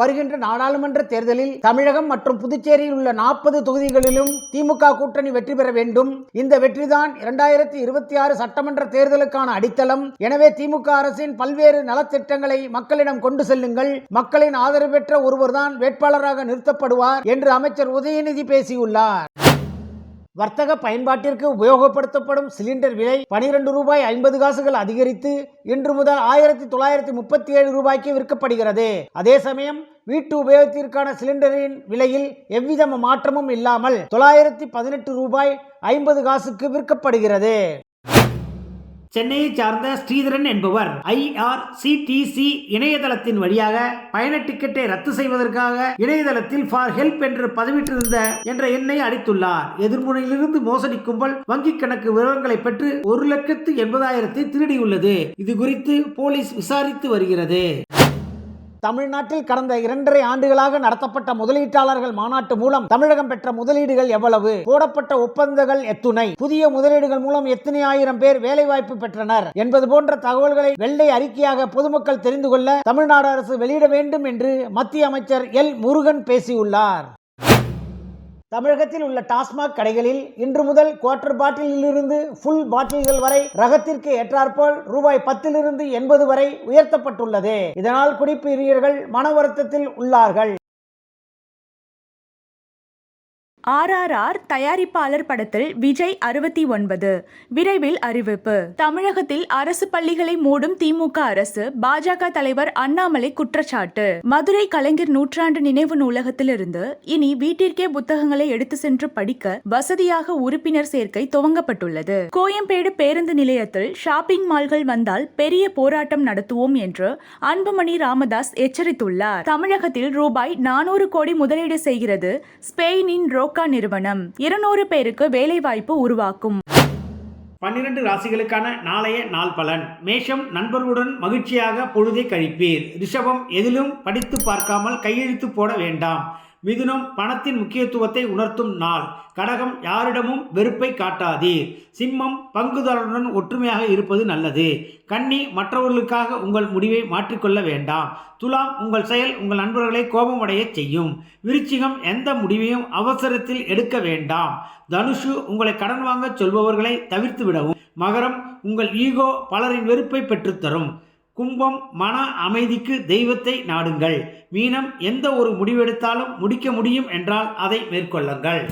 வருகின்ற நாடாளுமன்ற தேர்தலில் தமிழகம் மற்றும் புதுச்சேரியில் உள்ள நாற்பது தொகுதிகளிலும் திமுக கூட்டணி வெற்றி பெற வேண்டும். இந்த வெற்றிதான் இரண்டாயிரத்தி இருபத்தி ஆறு சட்டமன்ற தேர்தலுக்கான அடித்தளம். எனவே திமுக அரசின் பல்வேறு நலத்திட்டங்களை மக்களிடம் கொண்டு செல்லுங்கள். மக்களின் ஆதரவு பெற்ற ஒருவர்தான் வேட்பாளராக நிறுத்தப்படுவார் என்று அமைச்சர் உதயநிதி பேசியுள்ளார். வர்த்தக பயன்பாட்டிற்கு உபயோகப்படுத்தப்படும் சிலிண்டர் விலை பனிரெண்டு ரூபாய் ஐம்பது காசுகள் அதிகரித்து இன்று முதல் ஆயிரத்தி தொள்ளாயிரத்தி முப்பத்தி ஏழு ரூபாய்க்கு விற்கப்படுகிறது. அதே சமயம் வீட்டு உபயோகத்திற்கான சிலிண்டரின் விலையில் எவ்வித மாற்றமும் இல்லாமல் தொள்ளாயிரத்தி பதினெட்டு ரூபாய் ஐம்பது காசுக்கு விற்கப்படுகிறது. சென்னையை சார்ந்த ஸ்ரீதரன் என்பவர் ஐஆர்சிடிசி இணையதளத்தின் வழியாக பயண டிக்கெட்டை ரத்து செய்வதற்காக இணையதளத்தில் ஃபார் ஹெல்ப் என்று பதிவிட்டிருந்த என்ற எண்ணை அடித்துள்ளார் எதிர்முனையிலிருந்து மோசடி கும்பல் வங்கிக் கணக்கு விவரங்களை பெற்று ஒரு லட்சத்து எண்பதாயிரத்தை திருடியுள்ளது. இது குறித்து போலீஸ் விசாரித்து வருகிறது. தமிழ்நாட்டில் கடந்த இரண்டரை ஆண்டுகளாக நடத்தப்பட்ட முதலீட்டாளர்கள் மாநாட்டு மூலம் தமிழகம் பெற்ற முதலீடுகள் எவ்வளவு? போடப்பட்ட ஒப்பந்தங்கள் எத்துணை? புதிய முதலீடுகள் மூலம் எத்தனை ஆயிரம் பேர் வேலைவாய்ப்பு பெற்றனர்? என்பது போன்ற தகவல்களை வெள்ளை அறிக்கையாக பொதுமக்கள் தெரிந்து கொள்ள தமிழ்நாடு அரசு வெளியிட வேண்டும் என்று மத்திய அமைச்சர் எல் முருகன் பேசியுள்ளார். தமிழகத்தில் உள்ள டாஸ்மாக் கடைகளில் இன்று முதல் குவார்டர் பாட்டிலிருந்து ஃபுல் பாட்டில்கள் வரை ரகத்திற்கு ஏற்றாற்போல் ரூபாய் பத்திலிருந்து எண்பது வரை உயர்த்தப்பட்டுள்ளது. இதனால் குடிப்பீரியர்கள் மன வருத்தத்தில் உள்ளார்கள். ஆர்ஆர்ஆர் தயாரிப்பாளர் படத்தில் விஜய் அறுபத்தி ஒன்பது. விரைவில் அறிவிப்பு. தமிழகத்தில் அரசு பள்ளிகளை மூடும் திமுக அரசு பாஜக தலைவர் அண்ணாமலை குற்றச்சாட்டு. மதுரை கலைஞர் நூற்றாண்டு நினைவு நூலகத்திலிருந்து இனி வீட்டிற்கே புத்தகங்களை எடுத்து சென்று படிக்க வசதியாக உறுப்பினர் சேர்க்கை துவங்கப்பட்டுள்ளது. கோயம்பேடு பேருந்து நிலையத்தில் ஷாப்பிங் மால்கள் வந்தால் பெரிய போராட்டம் நடத்துவோம் என்று அன்புமணி ராமதாஸ் எச்சரித்துள்ளார். தமிழகத்தில் ரூபாய் நானூறு கோடி முதலீடு செய்கிறது ஸ்பெயினின் ரோக்கா நிறுவனம். இருநூறு பேருக்கு வேலைவாய்ப்பு உருவாக்கும். பன்னிரண்டு ராசிகளுக்கான நாளைய நாள் பலன். மேஷம் நண்பர்களுடன் மகிழ்ச்சியாக பொழுதை கழிப்பீர். ரிஷபம் எதிலும் படித்து பார்க்காமல் கையெழுத்து போட வேண்டாம். மிதுனம் பணத்தின் முக்கியத்துவத்தை உணர்த்தும் நாள். கடகம் யாரிடமும் வெறுப்பை காட்டாதீர். சிம்மம் பங்குதாரருடன் ஒற்றுமையாக இருப்பது நல்லது. கன்னி மற்றவர்களுக்காக உங்கள் முடிவை மாற்றிக்கொள்ள வேண்டாம். துலாம் உங்கள் செயல் உங்கள் நண்பர்களை கோபமடையச் செய்யும். விருச்சிகம் எந்த முடிவையும் அவசரத்தில் எடுக்க வேண்டாம். தனுஷு உங்களை கடன் வாங்கச் சொல்பவர்களை தவிர்த்து விடவும் மகரம் உங்கள் ஈகோ பலரின் வெறுப்பை பெற்றுத்தரும். கும்பம் மன அமைதிக்கு தெய்வத்தை நாடுங்கள். மீனம் எந்த ஒரு முடிவெடுத்தாலும் முடிக்க முடியும் என்றால் அதை மேற்கொள்ளுங்கள்.